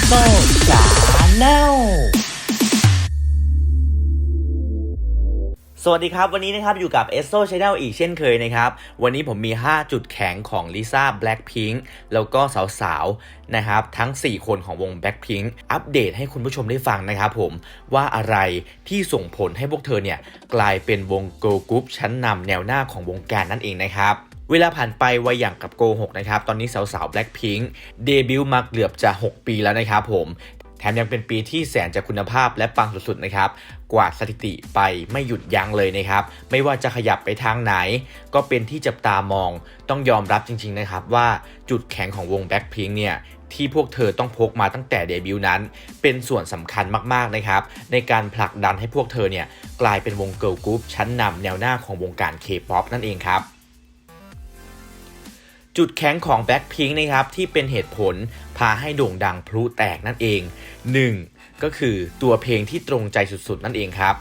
s o Channel สวัสดีครับ วันนี้นะครับอยู่กับ e s o Channel อีกเช่นเคยนะครับ วันนี้ผมมี 5 จุดแข็งของลิซ่า Blackpink แล้วก็สาวๆนะครับทั้ง 4 คนของวง Blackpink อัปเดตให้คุณผู้ชมได้ฟังนะครับผมว่าอะไรที่ส่งผลให้พวกเธอเนี่ย กลายเป็นวง Girl Group ชั้นนำแนวหน้าของวงการนั่นเองนะครับ เวลาผ่านไปไวอย่างกับโกหกนะครับ ตอนนี้สาวๆ Blackpink เดบิวต์มาเกือบจะ 6 ปีแล้วนะครับผมแถมยังเป็นปีที่แสนจะคุณภาพและปังสุดๆนะครับ กวาดสถิติไปไม่หยุดยั้งเลยนะครับ ไม่ว่าจะขยับไปทางไหน ก็เป็นที่จับตามอง ต้องยอมรับจริงๆนะครับว่าจุดแข็งของวง Blackpink เนี่ยที่พวกเธอต้องพกมาตั้งแต่เดบิวต์นั้น เป็นส่วนสำคัญมากๆนะครับ ในการผลักดันให้พวกเธอเนี่ยกลายเป็นวงเกิร์ลกรุ๊ปชั้นนำแนวหน้าของวงการ K-POP นั่นเองครับ จุดแข็งของแบ็คพิงค์นะครับที่เป็นเหตุผลพาให้โด่งดังพลุแตกนั่นเอง 1. ก็คือตัวเพลงที่ตรงใจสุดๆ นั่นเองครับ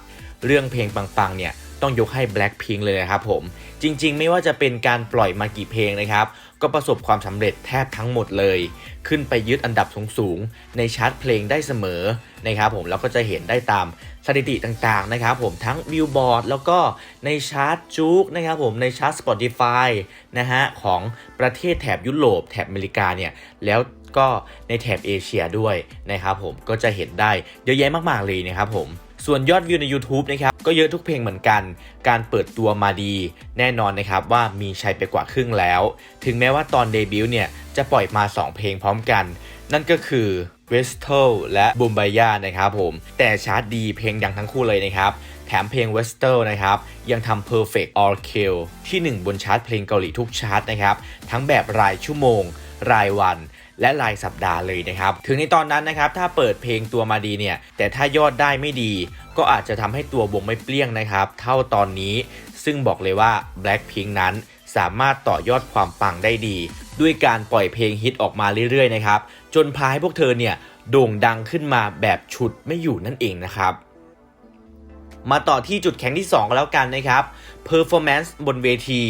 เรื่องเพลงปังๆเนี่ย ต้องยกให้ Blackpink เลยนะครับผม จริงๆ ไม่ว่าจะเป็นการปล่อยมากี่เพลงนะครับ ก็ประสบความสำเร็จแทบทั้งหมดเลย ขึ้นไปยึดอันดับสูงๆ ในชาร์ตเพลงได้เสมอนะครับผมแล้วก็จะเห็นได้ตามสถิติต่างๆนะครับผมทั้งวิวบอร์ดแล้วก็ในชาร์ตจุกนะครับผมในชาร์ต Spotify นะฮะของประเทศแถบยุโรปแถบอเมริกาเนี่ยแล้วก็ในแถบเอเชียด้วยนะครับผมก็จะเห็นได้เยอะแยะมากๆเลยนะครับผมส่วนยอดวิวใน YouTube นะครับ ก็เยอะทุกเพลงเหมือนกัน การเปิดตัวมาดี แน่นอนนะครับว่ามีชัยไปกว่าครึ่งแล้ว ถึงแม้ว่าตอนเดบิวต์เนี่ยจะปล่อยมา 2 เพลงพร้อมกัน นั่นก็คือ w e s t l และ b o m b a y a นะครับผม แต่ชาร์ตดีเพลงดังทั้งคู่เลยนะครับแถมเพลง w e s t l นะครับ ยังทำ Perfect All Kill ที่ 1 บนชาร์ตเพลงเกาหลีทุกชาร์ตนะครับ ทั้งแบบรายชั่วโมง รายวัน และรายสัปดาห์เลยนะครับ ถึงในตอนนั้นนะครับถ้าเปิดเพลงตัวมาดีเนี่ย แต่ถ้ายอดได้ไม่ดี ก็อาจจะทำให้ตัววงไม่เปรี้ยงนะครับ เท่าตอนนี้ ซึ่งบอกเลยว่า Blackpink นั้นสามารถต่อยอดความปังได้ดี ด้วยการปล่อยเพลงฮิตออกมาเรื่อยๆนะครับ จนพาให้พวกเธอเนี่ยโด่งดังขึ้นมาแบบฉุดไม่อยู่นั่นเองนะครับ มาต่อที่จุดแข็งที่ 2 ก็แล้วกันนะครับ performance บนเวที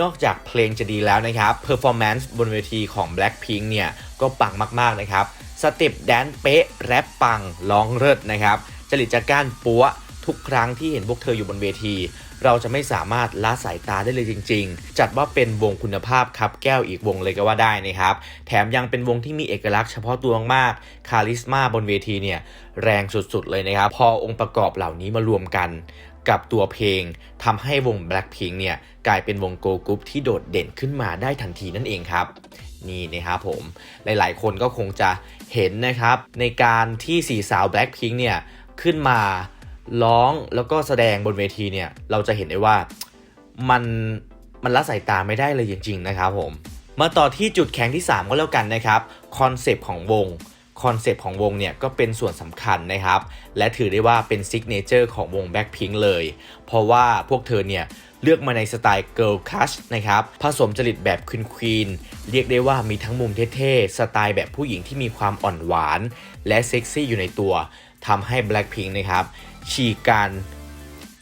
นอกจากเพลงจะดีแล้วนะครับ performance บนเวทีของ Blackpink เนี่ย ก็ปังมาก ๆ นะครับ สเต็ปแดนเป๊ะ แรปปังร้องเลิศนะครับจริตจักร้านปัว ทุกครั้งที่เห็นพวกเธออยู่บนเวที เราจะไม่สามารถละสายตาได้เลยจริง ๆ จัดว่าเป็นวงคุณภาพครับแก้วอีกวงเลยก็ว่าได้นะครับ แถมยังเป็นวงที่มีเอกลักษณ์เฉพาะตัวมากคาลิสมาบนเวทีเนี่ยแรงสุดๆเลยนะครับ พอองค์ประกอบเหล่านี้มารวมกันกับตัวเพลงทำให้วง Blackpink เนี่ยกลายเป็นวงโกลกรุ๊ปที่โดดเด่นขึ้นมาได้ทันทีนั่นเองครับ นี่นะครับผมหลายๆ คนก็คงจะเห็นนะครับ ในการที่สี่สาว Blackpink เนี่ยขึ้นมา ร้องแล้วก็แสดงบนเวทีเนี่ย เราจะเห็นได้ว่ามันมันละสายตาไม่ได้เลยจริง ๆ นะครับผม มาต่อที่จุดแข็งที่ 3 ก็แล้วกันนะครับคอนเซปต์ของวง คอนเซปต์ของวงเนี่ยก็เป็นส่วนสำคัญนะครับ และถือได้ว่าเป็นซิกเนเจอร์ของวง Blackpink เลย เพราะว่าพวกเธอเนี่ยเลือกมาในสไตล์ Girl Crush นะครับ ผสมจริตแบบควีนควีนเรียกได้ว่ามีทั้งมุมเท่ๆ สไตล์แบบผู้หญิงที่มีความอ่อนหวาน และเซ็กซี่อยู่ในตัวทำให้ Blackpink นะครับฉีกการ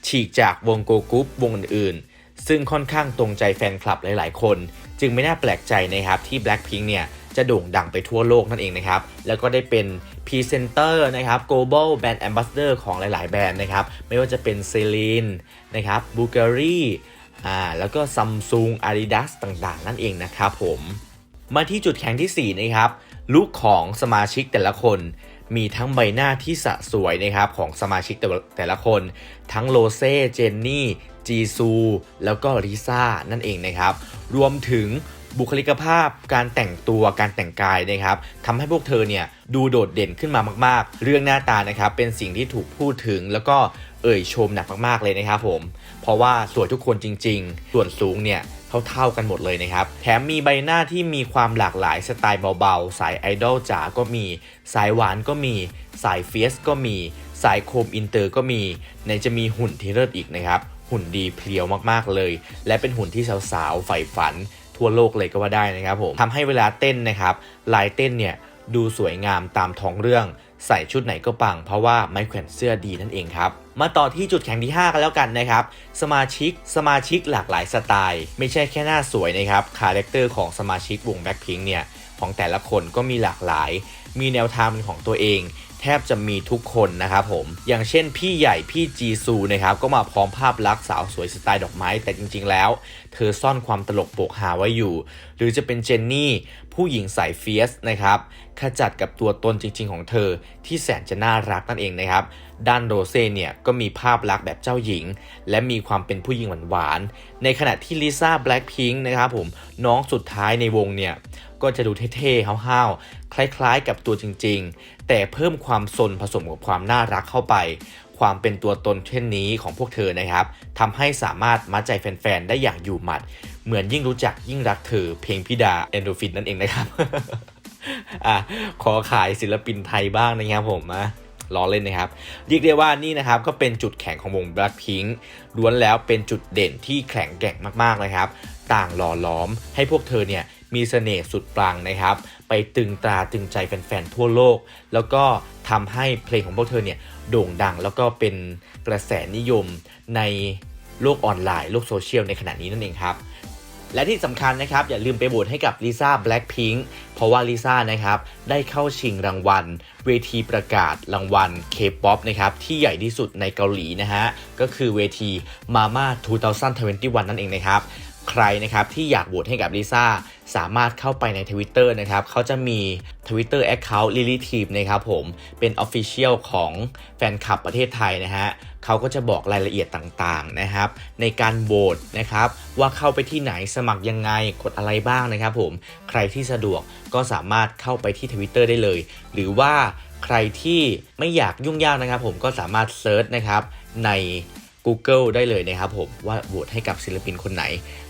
ฉีกจากวงโกกรุ๊ปวงอื่นๆ ซึ่งค่อนข้างตรงใจแฟนคลับหลายๆ คน จึงไม่น่าแปลกใจนะครับที่ Blackpink เนี่ย จะโด่งดังไปทั่วโลกนั่นเองนะครับ แล้วก็ได้เป็นพรีเซนเตอร์นะครับ global brand ambassador ของหลาย ๆ แบรนด์นะครับ ไม่ว่าจะเป็น Celine นะครับ Bulgari อ่าแล้วก็ Samsung Adidas ต่าง ๆ นั่นเองนะครับผม มาที่จุดแข็งที่ 4 นะครับลุคของสมาชิกแต่ละคนมีทั้งใบหน้าที่สะสวยนะครับของสมาชิกแต่ละแต่ละคน ทั้งโลเซ่เจนนี่จีซู แล้วก็ลิซ่านั่นเองนะครับ รวมถึง บุคลิกภาพ การแต่งตัวการแต่งกายนะครับทำให้พวกเธอเนี่ยดูโดดเด่นขึ้นมามาก ๆ เรื่องหน้าตานะครับเป็นสิ่งที่ถูกพูดถึงแล้วก็เอ่ยชมหนักมากๆเลยนะครับผมเพราะว่าสวยทุกคนจริง ๆ ส่วนสูงเนี่ยเท่าๆกันหมดเลยนะครับ แถมมีใบหน้าที่มีความหลากหลายสไตล์เบาๆ สายไอดอลจ๋าก็มี สายหวานก็มี สายเฟียสก็มี สายโคมอินเตอร์ก็มีไหนจะมีหุ่นที่เลิศอีกนะครับ หุ่นดีเพรียวมากๆเลย และเป็นหุ่นที่สาวๆใฝ่ฝัน ทั่วโลกเลยก็ว่าได้นะครับผมทำให้เวลาเต้นนะครับลายเต้นเนี่ยดูสวยงามตามท้องเรื่อง ใส่ชุดไหนก็ปังเพราะว่าไม้แขวนเสื้อดีนั่นเองครับ มาต่อที่จุดแข็งที่ 5 กันแล้วกันนะครับ สมาชิกสมาชิกหลากหลายสไตล์ ไม่ใช่แค่หน้าสวยนะครับคาแรคเตอร์ของสมาชิกวง Blackpink เนี่ยของแต่ละคนก็มีหลากหลาย มีแนวทางเป็นของตัวเอง แทบจะมีทุกคนนะครับผม อย่างเช่นพี่ใหญ่พี่จีซูนะครับก็มาพร้อมภาพลักษณ์สาวสวยสไตล์ดอกไม้ แต่จริงๆแล้ว เธอซ่อนความตลกโปกหาไว้อยู่ หรือจะเป็นเจนนี่ ผู้หญิงสายเฟียสนะครับขจัดกับตัวตนจริงๆของเธอที่แสนจะน่ารักนั่นเองนะครับด้านโรเซ่เนี่ยก็มีภาพลักษณ์แบบเจ้าหญิง และมีความเป็นผู้หญิงหวานๆในขณะที่ลิซ่าแบล็คพิงค์นะครับผมน้องสุดท้ายในวงเนี่ย ก็จะดูเท่ๆห้าวๆคล้ายๆ กับตัวจริงๆ แต่เพิ่มความสนผสมกับความน่ารักเข้าไป ความเป็นตัวตนเช่นนี้ของพวกเธอนะครับทำให้สามารถมัดใจแฟนๆ ได้อย่างอยู่หมัด เหมือนยิ่งรู้จักยิ่งรักเธอ เพลงพิดาเอนโดฟินนั่นเองนะครับอะขอขายศิลปินไทยบ้างนะครับผมนะล้อเล่นนะครับ เรียกได้ว่านี่นะครับก็เป็นจุดแข็งของวง Blackpink ล้วนแล้วเป็นจุดเด่นที่แข็งแกร่งมากๆนะครับ ต่างหล่อล้อมให้พวกเธอเนี่ย มีเสน่ห์สุดปลังนะครับ ไปตึงตราตึงใจแฟนๆทั่วโลก แล้วก็ทำให้เพลงของพวกเธอเนี่ยโด่งดัง แล้วก็เป็นกระแสนิยมในโลกออนไลน์โลกโซเชียลในขณะนี้นั่นเองครับและที่สำคัญนะครับ อย่าลืมไปโหวตให้กับลิซ่าแบล็ p พิง k เพราะว่าลิซ่านะครับ ได้เข้าชิงรางวัล เวทีประกาศรางวัล K-POP นะครับ ที่ใหญ่ที่สุดในเกาหลีนะฮะ ก็คือเวที Mama 2021 นั่นเองนะครับ ใครนะครับที่อยากโหวตให้กับลิซ่าสามารถเข้าไปใน Twitter นะครับเขาจะมี Twitter Account Lily Team นะครับผมเป็น Official ของแฟนคลับประเทศไทยนะฮะเขาก็จะบอกรายละเอียดต่างๆนะครับ ในการโหวตนะครับว่าเข้าไปที่ไหนสมัครยังไงกดอะไรบ้างนะครับผมใครที่สะดวกก็สามารถเข้าไปที่ Twitter ได้เลย หรือว่าใครที่ไม่อยากยุ่งยากนะครับผมก็สามารถเซิร์ชนะครับใน Google ได้เลยนะครับผมว่าโหวตให้กับศิลปินคนไหน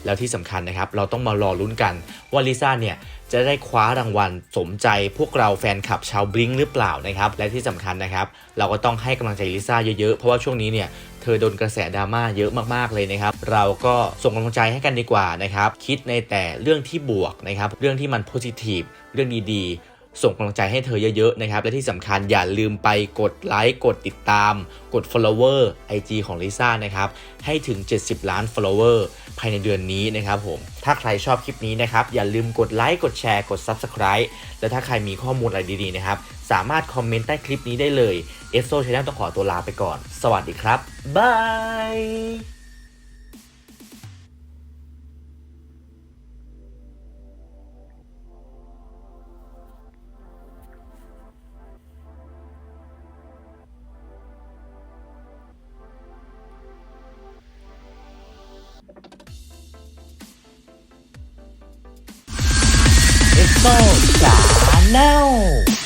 แล้วที่สำคัญนะครับ เราต้องมารอลุ้นกันว่าลิซ่าเนี่ยจะได้คว้ารางวัลสมใจพวกเราแฟนคลับชาวบลิงหรือเปล่านะครับ และที่สำคัญนะครับ เราก็ต้องให้กำลังใจลิซ่าเยอะๆ เพราะว่าช่วงนี้เนี่ย เธอโดนกระแสดราม่าเยอะมากๆเลยนะครับ เราก็ส่งกำลังใจให้กันดีกว่านะครับ คิดในแต่เรื่องที่บวกนะครับ เรื่องที่มันโพซิทีฟเรื่องดีๆ ส่งกำลังใจให้เธอเยอะๆนะครับ และที่สำคัญอย่าลืมไปกดไลค์กดติดตาม กด follower IG ของลิซ่านะครับ ให้ถึง 70 ล้าน follower ภายในเดือนนี้นะครับผม ถ้าใครชอบคลิปนี้นะครับ อย่าลืมกดไลค์กดแชร์กด subscribe และถ้าใครมีข้อมูลอะไรดีๆนะครับ สามารถคอมเมนต์ใต้คลิปนี้ได้เลย e s o Channel ต้องขอตัวลาไปก่อน สวัสดีครับบาย Tá Bolsa não!